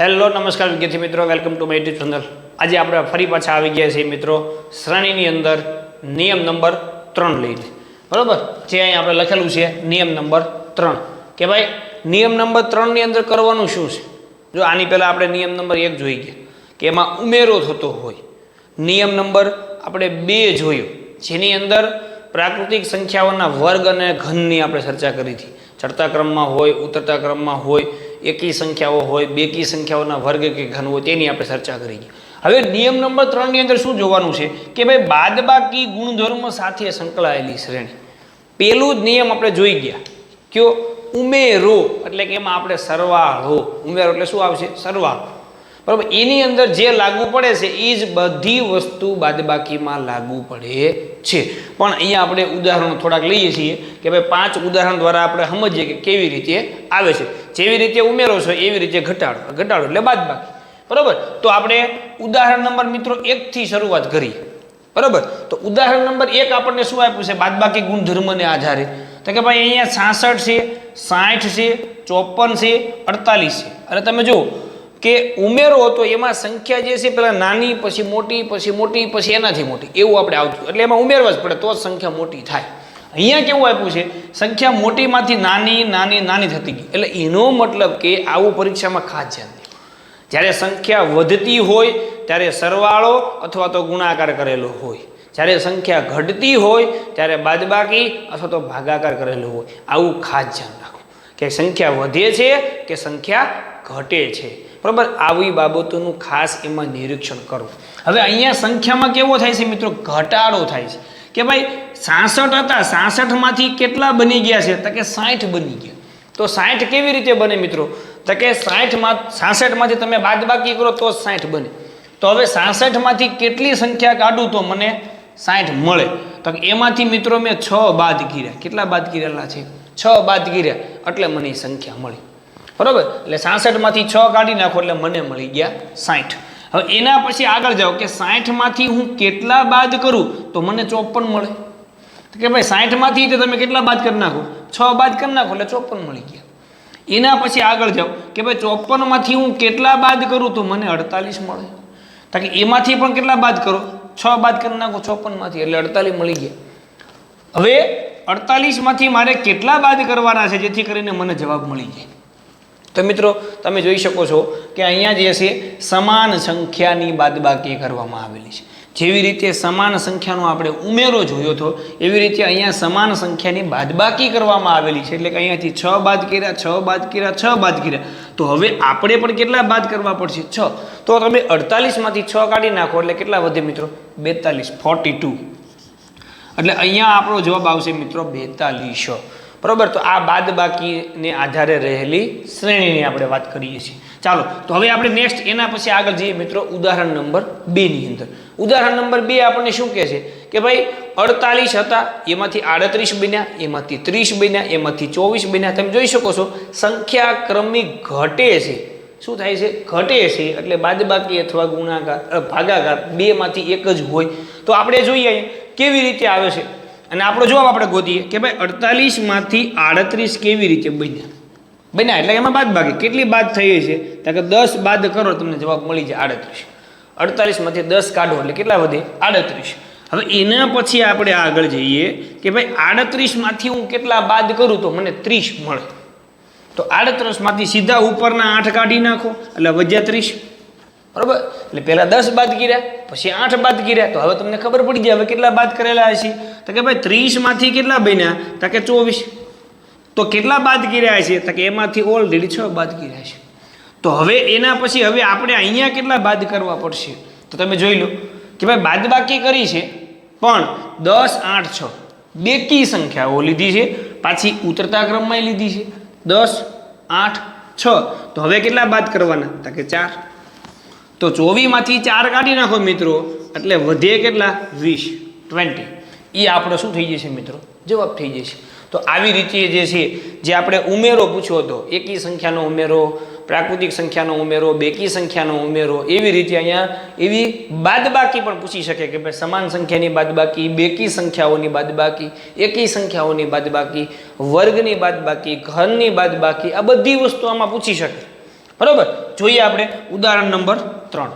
Hello, નમસ્કાર વિદ્યાર્થી મિત્રો. Welcome to my YouTube channel આજે આપણે ફરી પાછા આવી ગયા છીએ મિત્રો. શ્રેણીની અંદર નિયમ નંબર ત્રણ લઈને બરાબર? જે અહીં આપણે લખેલું છે નિયમ નંબર ત્રણ. કે ભાઈ, નિયમ નંબર ત્રણની અંદર કરવાનું શું છે? જો આની પહેલાં આપણે નિયમ નંબર એક જોઈ ગયા, કે એમાં ઉમેરો થતો હોય. નિયમ નંબર આપણે બે જોયો, જેની અંદર પ્રાકૃતિક સંખ્યાઓના વર્ગ અને ઘનની આપણે ચર્ચા કરી હતી. ચડતા ક્રમમાં હોય, ઉતરતા ક્રમમાં હોય એકી સંખ્યાઓ હોય, બેકી સંખ્યાઓના વર્ગ કે ઘન હોય, તેની આપણે ચર્ચા કરી હવે નિયમ નંબર ત્રણની અંદર શું જોવાનું છે? કે ભાઈ બાદબાકી ગુણધર્મ સાથે સંકળાયેલી શ્રેણી. પેલું જ નિયમ આપણે જોઈ ગયા. કયો? ઉમેરો. એટલે કે એમાં આપણે સરવાળો. ઉમેરો એટલે શું આવશે? સરવાળો. બરાબર? એની અંદર જે લાગુ પડે છે એ જ બધી વસ્તુ બાદબાકીમાં લાગુ પડે છે. પણ અહીંયા આપણે ઉદાહરણો થોડાક લઈએ છીએ કે ભાઈ પાંચ ઉદાહરણ દ્વારા આપણે સમજીએ કે કેવી રીતે આવે છે. જેવી રીતે ઉમેરો છો, એવી રીતે ઘટાડો. ઘટાડો એટલે બાદબાકી. બરાબર? તો આપણે ઉદાહરણ નંબર મિત્રો એકથી શરૂઆત કરી. બરાબર? તો ઉદાહરણ નંબર એક આપણને શું આપ્યું છે? બાદબાકી ગુણધર્મને આધારે. તો કે ભાઈ અહીંયા છાસઠ છે, સાઠ છે, ચોપન છે, અડતાલીસ છે. અને તમે જુઓ કે ઉમેરો તો એમાં સંખ્યા જે છે, પેલા નાની, પછી મોટી પછી મોટી, પછી એનાથી મોટી. એવું આપણે આવતું એટલે એમાં ઉમેરવા જ પડે, તો જ સંખ્યા મોટી થાય. અહીંયા કેવું આપ્યું છે? સંખ્યા મોટીમાંથી નાની નાની નાની થતી ગઈ. એટલે એનો મતલબ કે આવું પરીક્ષામાં ખાસ ધ્યાન દે. જ્યારે સંખ્યા વધતી હોય, ત્યારે સરવાળો અથવા તો ગુણાકાર કરેલો હોય. જ્યારે સંખ્યા ઘટતી હોય, ત્યારે બાદબાકી અથવા તો ભાગાકાર કરેલો હોય. આવું ખાસ ધ્યાન રાખો. કે સંખ્યા વધે છે કે સંખ્યા ઘટે છે. બરાબર? આવી બાબતોનું ખાસ એમાં નિરીક્ષણ કરવું હવે અહીંયા સંખ્યામાં કેવો થાય છે મિત્રો? ઘટાડો થાય છે. કે ભાઈ સાસઠ હતા, સાસઠમાંથી કેટલા બની ગયા છે? તો કે સાઠ બની ગયા. તો સાઠ કેવી રીતે બને મિત્રો? તો કે સાઠમાં, સાસઠમાંથી તમે બાદબાકી કરો તો સાઠ બને. તો હવે સાસઠમાંથી કેટલી સંખ્યા કાઢું તો મને સાઠ મળે? તો એમાંથી મિત્રો મેં છ બાદ કર્યા. કેટલા બાદ કરેલા છે? છ બાદ કર્યા. એટલે મને સંખ્યા મળી. બરોબર? એટલે સાસઠમાંથી છ કાઢી નાખો એટલે મને મળી ગયા સાઠ. હવે એના પછી આગળ જાઓ કે સાઠમાંથી હું કેટલા બાદ કરું? તો મને ચોપન મળે. કે ભાઈ સાઠમાંથી તો તમે કેટલા બાદ કરી નાખો? છ બાદ કરી નાખો એટલે ચોપન મળી ગયા. એના પછી આગળ જાઓ કે ભાઈ ચોપનમાંથી હું કેટલા બાદ કરું તો મને અડતાલીસ મળે. કારણ કે એમાંથી પણ કેટલા બાદ કરો? છ બાદ કરી નાખો ચોપનમાંથી એટલે અડતાલીસ મળી ગયા. હવે અડતાલીસમાંથી મારે કેટલા બાદ કરવાના છે જેથી કરીને મને જવાબ મળી જાય. તો મિત્રો, તમે જોઈ શકો છો કે અહીંયા જે છે, સમાન સંખ્યાની બાદબાકી કરવામાં આવેલી છે. જેવી રીતે સમાન સંખ્યાનો આપણે ઉમેરો જોયો હતો એવી રીતે અહીંયા સમાન સંખ્યાની બાદબાકી કરવામાં આવેલી છે. એટલે કે અહીંયાથી છ બાદ કર્યા, છ બાદ કર્યા, છ બાદ કર્યા. તો હવે આપણે પણ કેટલા બાદ કરવા પડશે? છ. તો તમે અડતાલીસમાંથી છ કાઢી નાખો. એટલે કેટલા વધે મિત્રો? બેતાલીસ. Forty two. એટલે અહીંયા આપણો જવાબ આવશે, મિત્રો, બેતાલીસ. બરોબર? તો આ બાદ બાકીને આધારે રહેલી શ્રેણીની આપણે વાત કરીએ છીએ. ચાલો, તો હવે આપણે નેક્સ્ટ એના પછી આગળ જઈએ મિત્રો ઉદાહરણ નંબર બેની અંદર. ઉદાહરણ નંબર બે આપણને શું કહે છે? કે ભાઈ, અડતાલીસ હતા, એમાંથી આડત્રીસ બન્યા, એમાંથી ત્રીસ બન્યા, એમાંથી ચોવીસ બન્યા. તમે જોઈ શકો છો સંખ્યા ક્રમિક ઘટે છે. શું થાય છે? ઘટે છે, એટલે બાદબાકી અથવા ગુણાકાર ભાગાકાર, બેમાંથી એક જ હોય. તો આપણે જોઈએ કેવી રીતે આવે છે? અને આપણો જવાબ આપણે ગોતીએ કે ભાઈ અડતાલીસમાંથી આડત્રીસ કેવી રીતે બન્યા? બન્યા, એટલે એમાં બાદ ભાગે. કેટલી બાદ થઈ છે? તો કે દસ બાદ કરો, તમને જવાબ મળી જાય આડત્રીસ. અડતાલીસમાંથી દસ કાઢો, એટલે કેટલા વધે? આડત્રીસ. હવે એના પછી આપણે આગળ જઈએ કે ભાઈ આડત્રીસમાંથી હું કેટલા બાદ કરું તો મને ત્રીસ મળે. તો આડત્રીસમાંથી સીધા ઉપરના આઠ કાઢી નાખો, એટલે વધ્યા ત્રીસ. બરોબર? એટલે પહેલાં દસ બાદ કર્યા, પછી આઠ બાદ કર્યા. તો હવે તમને ખબર પડી જાય, હવે કેટલા બાદ કરેલા હશે? તો કે ભાઈ ત્રીસમાંથી કેટલા બન્યા? તો કે ચોવીસ. તો કેટલા બાદ કર્યા છે? તો કે એમાંથી ઓલરેડી છ બાદ કર્યા છે. તો હવે એના પછી હવે આપણે અહીંયા કેટલા બાદ કરવા પડશે? તો તમે જોઈ લો કે ભાઈ બાદબાકી કરી છે, પણ દસ, આઠ, છ. બેકી સંખ્યાઓ લીધી છે. પાછી ઉતરતા ક્રમમાં લીધી છે. દસ, આઠ, છ. તો હવે કેટલા બાદ કરવાના? તો કે ચાર. તો ચોવીસમાંથી ચાર કાઢી નાખો મિત્રો. એટલે વધે કેટલા? વીસ. ટ્વેન્ટી એ આપણો શું થઈ જશે મિત્રો? જવાબ થઈ જશે. તો આવી રીતે જે છે, જે આપણે ઉમેરો પૂછ્યો હતો, એકી સંખ્યાનો ઉમેરો, પ્રાકૃતિક સંખ્યાનો ઉમેરો, બેકી સંખ્યાનો ઉમેરો, એવી રીતે અહીંયા એવી બાદબાકી પણ પૂછી શકે કે ભાઈ સમાન સંખ્યાની બાદબાકી, બેકી સંખ્યાઓની બાદબાકી, એકી સંખ્યાઓની બાદબાકી, વર્ગની બાદબાકી ઘરની બાદબાકી, આ બધી વસ્તુ આમાં પૂછી શકે. બરાબર? જોઈએ આપણે ઉદાહરણ નંબર ત્રણ.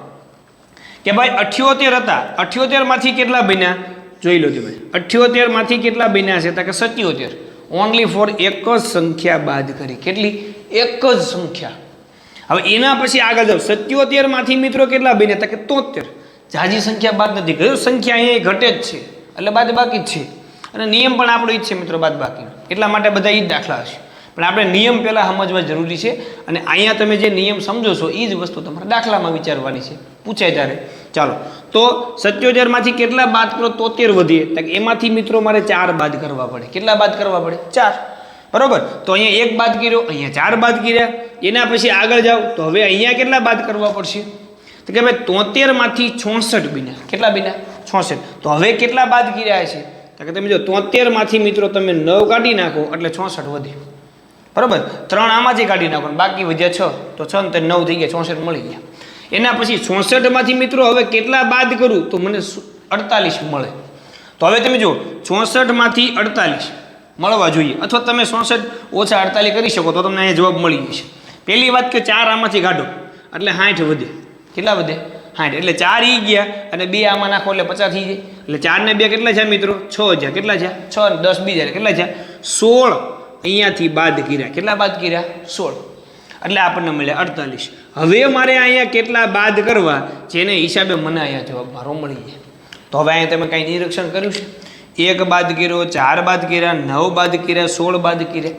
કે ભાઈ અઠ્યોતેર હતા. અઠ્યોતેરમાંથી કેટલા બન્યા? જોઈ લો તમે. અઠ્યોતેરમાંથી કેટલા બન્યા છે? તો કે સત્યોતેર. ઓનલી ફોર એક જ સંખ્યા બાદ કરી. કેટલી? એક જ સંખ્યા. હવે એના પછી આગળ જાઓ. સત્યોતેરમાંથી મિત્રો કેટલા બન્યા? તો કે તોતેર. જાજી સંખ્યા બાદ નથી કયું સંખ્યા અહીંયા ઘટે જ છે. એટલે બાદ બાકી જ છે. અને નિયમ પણ આપણો ઈ જ છે મિત્રો બાદ બાકી. એટલા માટે બધા એ જ દાખલા હશે. પણ આપણે નિયમ પહેલાં સમજવા જરૂરી છે. અને અહીંયા તમે જે નિયમ સમજો છો એ જ વસ્તુ તમારે દાખલામાં વિચારવાની છે. પૂછાય ત્યારે. ચાલો. તો સત્યોતેરમાંથી કેટલા બાદ કરો તોતેર વધીએ? તો એમાંથી મિત્રો મારે ચાર બાદ કરવા પડે. કેટલા બાદ કરવા પડે? ચાર. બરોબર? તો અહીંયા એક બાદ કર્યો, અહીંયા ચાર બાદ કર્યા. એના પછી આગળ જાઓ. તો હવે અહીંયા કેટલા બાદ કરવા પડશે? તો કે ભાઈ તોતેરમાંથી છોસઠ બીના. કેટલા બીના? છોસઠ. તો હવે કેટલા બાદ કર્યા છે? તો કે તમે જો તોતેરમાંથી મિત્રો તમે નવ કાઢી નાખો, એટલે છોસઠ વધે. બરોબર? ત્રણ આમાંથી કાઢી નાખો બાકી વધ્યા છ. તો છ ને નવ થઈ ગયા ચોસઠ મળી ગયા. એના પછી ચોસઠમાંથી મિત્રો હવે કેટલા બાદ કરું? તો મને અડતાલીસ મળે. તો હવે તમે જુઓ, ચોસઠમાંથી અડતાલીસ મળવા જોઈએ. અથવા તમે ચોસઠ ઓછા અડતાલીસ કરી શકો, તો તમને અહીંયા જવાબ મળી જશે. પહેલી વાત કે ચાર આમાંથી કાઢો. એટલે સાઠ વધે. કેટલા વધે? સાઠ. એટલે ચાર ઈ ગયા અને બે આમાં નાખો એટલે પચાસ થઈ જાય. એટલે ચારને બે કેટલા છે મિત્રો? છ હજાર કેટલા છે છ દસ બીજા કેટલા છે સોળ અહીંયાથી બાદ કર્યા. કેટલા બાદ કર્યા? સોળ. એટલે આપણને મળે અડતાલીસ. હવે મારે અહીંયા કેટલા બાદ કરવા, જેને હિસાબે મને અહીંયા જવાબ મારો મળી જાય. તો હવે અહીંયા તમે કાંઈ નિરીક્ષણ કર્યું છે? એક બાદ કર્યો, ચાર બાદ કર્યા, નવ બાદ કર્યા, સોળ બાદ કર્યા.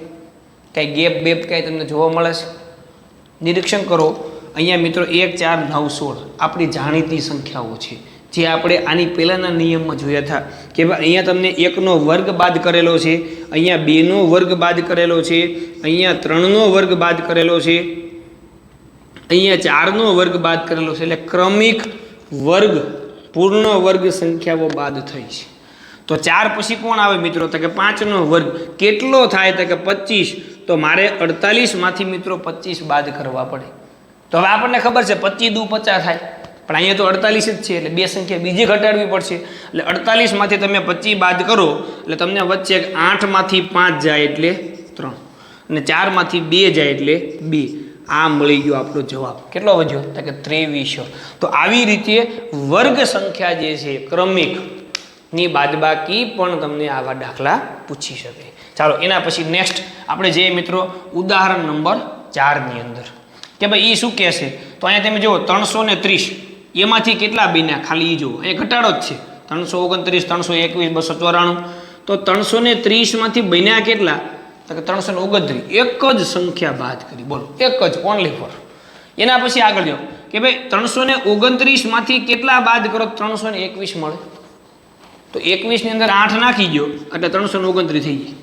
કાંઈ ગેપ બેપ કાંઈ તમને જોવા મળે છે? નિરીક્ષણ કરો. અહીંયા મિત્રો એક, ચાર, નવ, સોળ. આપણી જાણીતી સંખ્યાઓ છે. જે આપણે આની પહેલાંના નિયમમાં જોયા હતા કે ભાઈ અહીંયા તમને એકનો વર્ગ બાદ કરેલો છે, અહીંયા બેનો વર્ગ બાદ કરેલો છે, અહીંયા ત્રણનો વર્ગ બાદ કરેલો છે, અહીંયા ચારનો વર્ગ બાદ કરેલો છે, એટલે ક્રમિક વર્ગ, પૂર્ણ વર્ગ સંખ્યાઓ બાદ થઈ છે. તો ચાર પછી કોણ આવે મિત્રો? તો કે પાંચનો વર્ગ. કેટલો થાય? તો કે પચીસ. તો મારે અડતાલીસમાંથી મિત્રો પચીસ બાદ કરવા પડે. તો હવે આપણને ખબર છે, પચીસ દુ પચાસ થાય. પણ અહીંયા તો અડતાલીસ જ છે એટલે બે સંખ્યા બીજી ઘટાડવી પડશે. એટલે અડતાલીસમાંથી તમે પચીસ બાદ કરો, એટલે તમને વચ્ચે આઠમાંથી પાંચ જાય એટલે ત્રણ. અને ચારમાંથી બે જાય એટલે બે. આ મળી ગયો આપણો જવાબ. કેટલો વધ્યો? તો કે ત્રેવીસો. તો આવી રીતે વર્ગ સંખ્યા જે છે, ક્રમિકની બાદબાકી પણ તમને આવા દાખલા પૂછી શકે. ચાલો, એના પછી નેક્સ્ટ આપણે જે મિત્રો ઉદાહરણ નંબર ચારની અંદર. કે ભાઈ એ શું કહેશે? તો અહીંયા તમે જુઓ, ત્રણસો ત્રીસ. એમાંથી કેટલા બન્યા? ખાલી એ જુઓ. એ ઘટાડો જ છે. ત્રણસો ઓગણત્રીસ, ત્રણસો એકવીસ, બસો ચોરાણું. તો ત્રણસો ને ત્રીસમાંથી બન્યા કેટલા? તો કે ત્રણસો ને ઓગણત્રીસ. એક જ સંખ્યા બાદ કરી. બોલો. એક જ ઓનલી ફોર એના પછી આગળ જાઓ. કે ભાઈ, ત્રણસો ને ઓગણત્રીસમાંથી કેટલા બાદ કરો? ત્રણસો ને એકવીસ મળે. તો એકવીસની અંદર આઠ નાખી ગયો એટલે ત્રણસો ને ઓગણત્રીસ થઈ ગઈ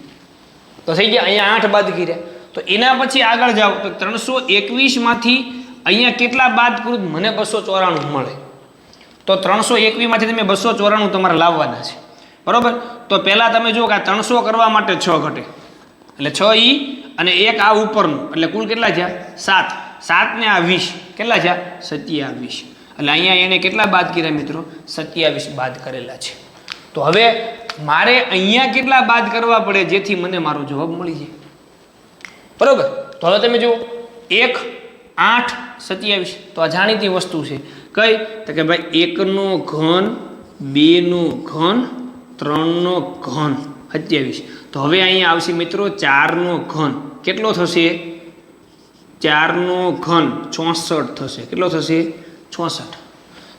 તો થઈ ગયા. અહીંયા આઠ બાદ કર્યા. તો એના પછી આગળ જાઓ. તો ત્રણસો એકવીસમાંથી અહીંયા કેટલા બાદ કૃત મને બસો ચોરાણું મળે? તો ત્રણસો એકવીમાંથી તમે બસો ચોરાણું તમારે લાવવાના છે. બરાબર? તો પહેલાં તમે જુઓ કે આ ત્રણસો કરવા માટે છ ઘટે. એટલે છ ઈ અને એક આ ઉપરનું. એટલે કુલ કેટલા થયા? સાત. સાત ને આ વીસ. કેટલા થયા? સત્યાવીસ. એટલે અહીંયા એણે કેટલા બાદ કર્યા મિત્રો? સત્યાવીસ બાદ કરેલા છે. તો હવે મારે અહીંયા કેટલા બાદ કરવા પડે જેથી મને મારો જવાબ મળી જાય. બરોબર? તો હવે તમે જુઓ. એક, આઠ સત્યાવીસ. તો આ જાણીતી વસ્તુ છે. કઈ? તો કે ભાઈ, એકનો ઘન, બેનો ઘન, ત્રણનો ઘન. સત્યાવીસ. તો હવે અહીંયા આવશે મિત્રો ચારનો ઘન. કેટલો થશે? ચારનો ઘન ચોસઠ થશે. કેટલો થશે? ચોસઠ.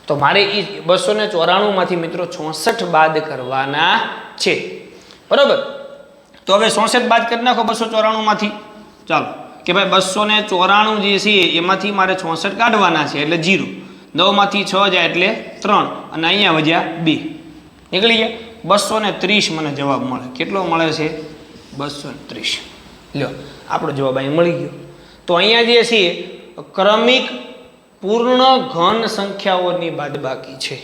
તો મારે એ બસો ને ચોરાણુંમાંથી મિત્રો ચોસઠ બાદ કરવાના છે. બરાબર? તો હવે ચોસઠ બાદ કરી નાખો બસો ચોરાણુંમાંથી ચાલો. કે ભાઈ બસો ને ચોરાણું જે છે, એમાંથી મારે ચોસઠ કાઢવાના છે, એટલે જીરો. નવમાંથી છ જાય એટલે ત્રણ, અને અહીંયા વધ્યા બે. નીકળી ગયા? બસો ને ત્રીસ મને જવાબ મળે. કેટલો મળે છે? બસો ને ત્રીસ. લ્યો, આપણો જવાબ અહીં મળી ગયો. તો અહીંયા જે છે, ક્રમિક પૂર્ણ ઘન સંખ્યાઓની બાદબાકી છે.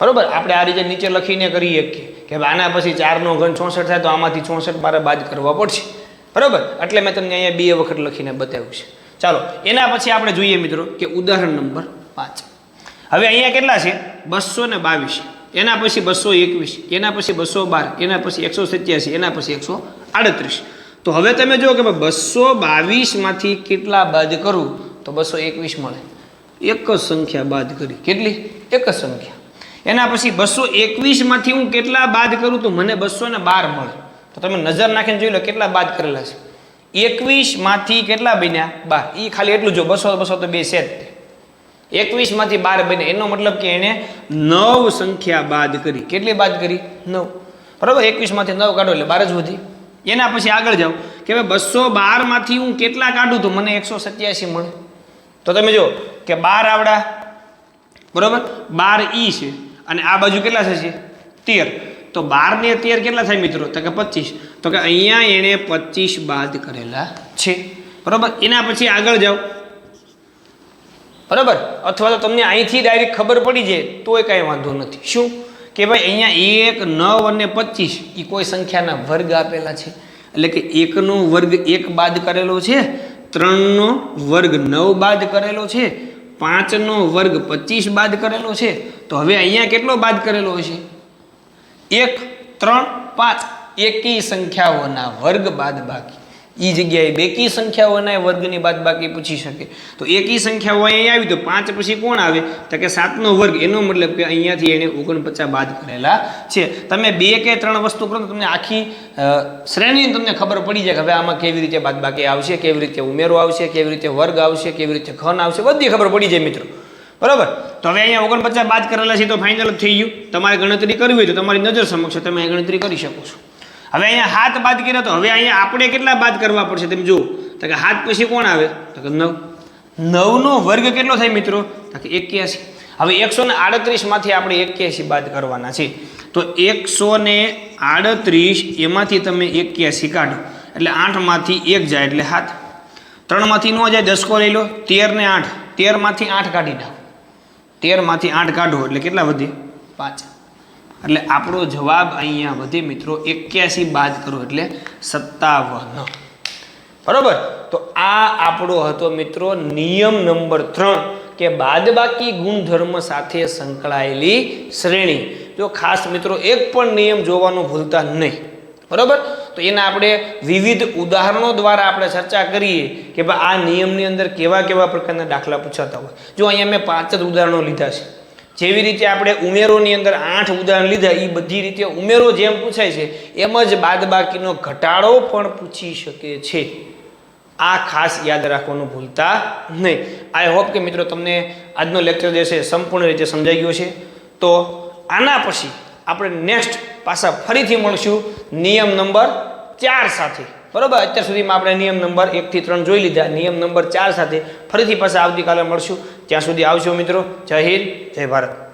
બરોબર? આપણે આ રીતે નીચે લખીને કરીએ કે આના પછી ચારનો ઘન ચોસઠ થાય તો આમાંથી ચોસઠ મારે બાદ કરવા પડશે. બરોબર? એટલે મેં તમને અહીંયા બે વખત લખીને બતાવ્યું છે. ચાલો, એના પછી આપણે જોઈએ મિત્રો કે ઉદાહરણ નંબર પાંચ. હવે અહીંયા કેટલા છે? બસો ને બાવીસ. એના પછી બસો એકવીસ, એના પછી બસો બાર, એના પછી એકસો સત્યાસી, એના પછી એકસો આડત્રીસ. તો હવે તમે જુઓ કે બસો બાવીસમાંથી કેટલા બાદ કરું? તો બસો એકવીસ મળે. એક જ સંખ્યા બાદ કરી. કેટલી? એક જ સંખ્યા. એના પછી બસો એકવીસમાંથી હું કેટલા બાદ કરું? તો મને બસો ને બાર મળે. તો તમે નજર નાખીને જોઈ લો કેટલા બાદ કરેલા છે. એકવીસમાંથી કેટલા બન્યા? બાર. એ ખાલી એટલું જો બસો બસો તો બે છે. જ એકવીસમાંથી બાર બન્યા. એનો મતલબ કે એણે નવ સંખ્યા બાદ કરી. કેટલી બાદ કરી? નવ. બરાબર? એકવીસમાંથી નવ કાઢો એટલે બાર જ વધી. એના પછી આગળ જાઓ. કે ભાઈ બસો બારમાંથી હું કેટલા કાઢું તો મને એકસો સત્યાસી મળે. તો તમે જો કે બાર આવડા. બરાબર? બાર ઈ છે. અને આ બાજુ કેટલા થશે? તેર. તો બાર ને તેર કેટલા થાય મિત્રો? તો કે પચીસ. તો કે અહીંયા એણે પચીસ બાદ કરેલા છે. બરાબર? એના પછી આગળ જાઓ. બરાબર? અથવા તો તમને અહીંથી ડાયરેક્ટ ખબર પડી જાય, તોય કાંઈ વાંધો નથી. શું? કે ભાઈ અહીંયા એક, નવ અને પચીસ એ કોઈ સંખ્યાના વર્ગ આપેલા છે. એટલે કે એકનો વર્ગ એક બાદ કરેલો છે, ત્રણનો વર્ગ નવ બાદ કરેલો છે, પાંચનો વર્ગ પચીસ બાદ કરેલો છે. તો હવે અહીંયા કેટલો બાદ કરેલો હશે? એક, ત્રણ, પાંચ, એકી સંખ્યાઓના વર્ગ બાદ બાકી. એ જગ્યાએ બેકી સંખ્યાઓના વર્ગની બાદ બાકી પૂછી શકે. તો એકી સંખ્યાઓ અહીંયા આવી તો પાંચ પછી કોણ આવે? તો કે સાતનો વર્ગ. એનો મતલબ કે અહીંયાથી એને ઓગણપચાસ બાદ કરેલા છે. તમે બે કે ત્રણ વસ્તુ કરો તો તમને આખી શ્રેણી તમને ખબર પડી જાય કે હવે આમાં કેવી રીતે બાદ બાકી આવશે, કેવી રીતે ઉમેરો આવશે, કેવી રીતે વર્ગ આવશે, કેવી રીતે ખન આવશે. બધી ખબર પડી જાય મિત્રો. બરાબર? તો હવે અહીંયા ઓગણપચાસ બાદ કરેલા છે તો ફાઇનલ જ થઈ ગયું. તમારે ગણતરી કરવી હોય તો તમારી નજર સમક્ષ તમે ગણતરી કરી શકો છો. હવે અહીંયા હાથ બાદ કર્યા તો હવે અહીંયા આપણે કેટલા બાદ કરવા પડશે તમે જુઓ. તો કે હાથ પછી કોણ આવે? તો કે નવ. નવનો વર્ગ કેટલો થાય મિત્રો? તો કે એક્યાસી. હવે એકસો ને આડત્રીસમાંથી આપણે એક્યાસી બાદ કરવાના છે. તો એકસો ને આડત્રીસ એમાંથી તમે એક્યાસી કાઢો. એટલે આઠમાંથી એક જાય એટલે હાથ ત્રણમાંથી ન જાય, દસકો લઈ લો. તેર ને આઠ. તેરમાંથી આઠ કાઢી નાખો. તેરમાંથી આઠ કાઢો એટલે કેટલા વધે? પાંચ. એટલે આપણો જવાબ અહીંયા વધે મિત્રો એક્યાસી બાદ કરો એટલે સત્તાવન. બરોબર? તો આ આપણો હતો મિત્રો નિયમ નંબર ત્રણ કે બાદબાકી ગુણધર્મ સાથે સંકળાયેલી શ્રેણી. જો ખાસ મિત્રો એક પણ નિયમ જોવાનું ભૂલતા નહીં. બરોબર? તો એના આપણે વિવિધ ઉદાહરણો દ્વારા આપણે ચર્ચા કરીએ કે ભાઈ આ નિયમની અંદર કેવા કેવા પ્રકારના દાખલા પૂછાતા હોય. જો અહીંયા મેં પાંચ જ ઉદાહરણો લીધા છે. જેવી રીતે આપણે ઉમેરોની અંદર આઠ ઉદાહરણ લીધા એ બધી રીતે ઉમેરો જેમ પૂછાય છે, એમ જ બાદબાકીનો ઘટાડો પણ પૂછી શકે છે. આ ખાસ યાદ રાખવાનું ભૂલતા નહીં. આઈ હોપ કે મિત્રો તમને આજનો લેક્ચર જે છે સંપૂર્ણ રીતે સમજાઈ ગયો છે. તો આના પછી આપણે નેક્સ્ટ પાછા ફરીથી મળશું નિયમ નંબર ચાર સાથે. બરાબર? અત્યાર સુધીમાં આપણે નિયમ નંબર એકથી ત્રણ જોઈ લીધા. નિયમ નંબર ચાર સાથે ફરીથી પાછા આવતીકાલે મળશું. ત્યાં સુધી આવજો મિત્રો. જય હિન્દ, જય ભારત.